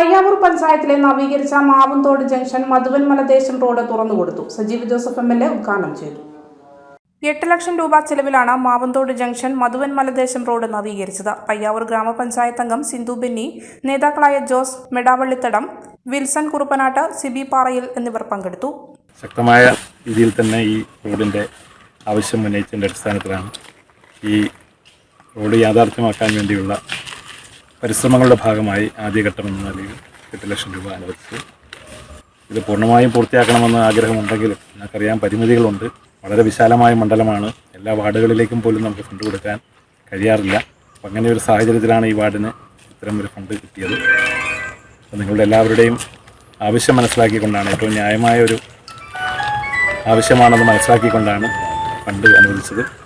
പയ്യാവൂർ പഞ്ചായത്തിലെ നവീകരിച്ച മാവുംതോട് junction Madhuvan മലദേശം road തുറന്നുകൊടുത്തു. Sajeev Joseph M L A ഉദ്ഘാടനം ചെയ്തു. എട്ട് ലക്ഷം രൂപ ചെലവിലാണ് മാവന്തോട് ജംഗ്ഷൻ മധുവൻ മലദേശം റോഡ് നവീകരിച്ചത്. പയ്യാവൂർ ഗ്രാമപഞ്ചായത്ത് അംഗം സിന്ധു ബെന്നി നേതാക്കളായ ജോസ് മെടാവള്ളിത്തടം വിൽസൺ കുറുപ്പനാട്ട് സിബി പാറയിൽ എന്നിവർ പങ്കെടുത്തു. ശക്തമായ രീതിയിൽ തന്നെ ഈ റോഡിന്റെ ആവശ്യം ഉന്നയിച്ചതിന്റെ അടിസ്ഥാനത്തിലാണ് ഈ റോഡ് യാഥാർത്ഥ്യമാക്കാൻ വേണ്ടിയുള്ള പരിശ്രമങ്ങളുടെ ഭാഗമായി ആദ്യഘട്ടം എന്ന നിലയിൽ എട്ട് ലക്ഷം രൂപ അനുവദിച്ചു. ഇത് പൂർണമായും പൂർത്തിയാക്കണമെന്ന് ആഗ്രഹമുണ്ടെങ്കിലും നമുക്കറിയാം പരിമിതികളുണ്ട്. വളരെ വിശാലമായ മണ്ഡലമാണ്. എല്ലാ വാർഡുകളിലേക്കും പോലും നമുക്ക് ഫണ്ട് കൊടുക്കാൻ കഴിയാറില്ല. അപ്പം അങ്ങനെ ഒരു സാഹചര്യത്തിലാണ് ഈ വാർഡിന് ഇത്തരം ഒരു ഫണ്ട് കിട്ടിയത്. അപ്പം നിങ്ങളുടെ എല്ലാവരുടെയും ആവശ്യം മനസ്സിലാക്കിക്കൊണ്ടാണ് ഏറ്റവും ന്യായമായ ഒരു ആവശ്യമാണെന്ന് മനസ്സിലാക്കിക്കൊണ്ടാണ് ഫണ്ട് അനുവദിച്ചത്.